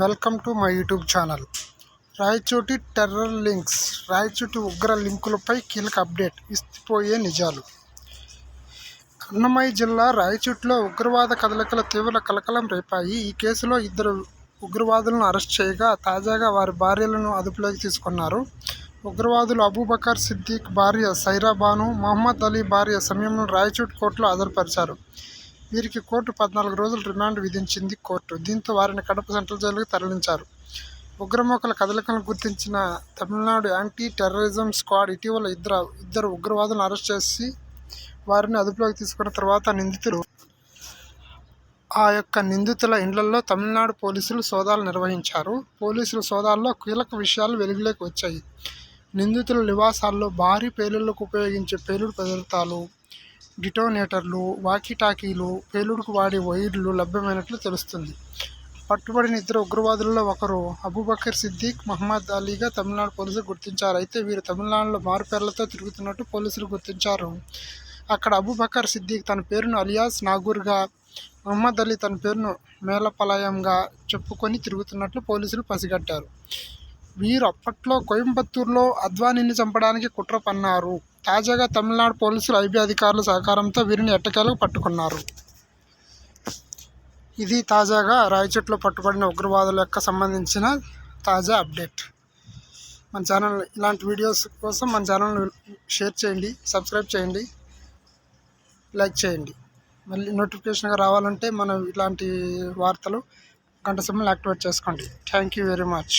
Welcome to my YouTube channel. Rayachoti terror links. Rayachoti ఉగ్ర లింకులపై కీలక అప్డేట్. ఇస్తిపోయే నిజాలు. అన్నమయ్య జిల్లా రాయచోటిలో ఉగ్రవాద కదలికల తీవ్ర కలకలం రేపాయి. ఈ కేసులో ఇద్దరు ఉగ్రవాదులను అరెస్ట్ చేయగా తాజాగా వారి భార్యలను అదుపులోకి తీసుకున్నారు. ఉగ్రవాదులు అబూబకర్ సిద్దిక్ భార్య సైరా బాను మహమ్మద్ అలీ భార్య సమయంలో రాయచోటి కోర్టులో హాజరుపరిచారు. వీరికి కోర్టు పద్నాలుగు రోజులు రిమాండ్ విధించింది కోర్టు. దీంతో వారిని కడప సెంట్రల్ జైలుకు తరలించారు. ఉగ్రమోకల కదలికలను గుర్తించిన తమిళనాడు యాంటీ టెర్రరిజం స్క్వాడ్ ఇటీవల ఇద్దరు ఇద్దరు ఉగ్రవాదులను అరెస్ట్ చేసి వారిని అదుపులోకి తీసుకున్న తర్వాత నిందితులు ఆ యొక్క నిందితుల ఇండ్లలో తమిళనాడు పోలీసులు సోదాలు నిర్వహించారు. పోలీసుల సోదాల్లో కీలక విషయాలు వెలుగులోకి వచ్చాయి. నిందితుల నివాసాల్లో భారీ పేలుళ్ళకు ఉపయోగించే పేలుడు పదార్థాలు డిటోనేటర్లు వాకీటాకీలు పేలుడుకు వాడే వైర్లు లభ్యమైనట్లు తెలుస్తుంది. పట్టుబడిన ఇద్దరు ఉగ్రవాదులలో ఒకరు అబూబకర్ సిద్దిక్ మహమ్మద్ అలీగా తమిళనాడు పోలీసులు గుర్తించారు. అయితే వీరు తమిళనాడులో మారుపేర్లతో తిరుగుతున్నట్టు పోలీసులు గుర్తించారు. అక్కడ అబూబకర్ సిద్దిక్ తన పేరును అలియాస్ నాగూర్గా మహమ్మద్ అలీ తన పేరును మేలపలాయంగా చెప్పుకొని తిరుగుతున్నట్లు పోలీసులు పసిగట్టారు. వీరు అప్పట్లో కోయంబత్తూరులో అద్వానీని చంపడానికి కుట్ర పన్నారు. తాజాగా తమిళనాడు పోలీసులు ఐబీ అధికారుల సహకారంతో వీరిని ఎట్టకేలకు పట్టుకున్నారు. ఇది తాజాగా రాయచోట్లో పట్టుబడిన ఉగ్రవాదుల యొక్క సంబంధించిన తాజా అప్డేట్. మన ఛానల్ ఇలాంటి వీడియోస్ కోసం మన ఛానల్ షేర్ చేయండి సబ్స్క్రైబ్ చేయండి లైక్ చేయండి. మళ్ళీ నోటిఫికేషన్గా రావాలంటే మనం ఇలాంటి వార్తలు గంట సమయంలో యాక్టివేట్ చేసుకోండి. Thank you very much.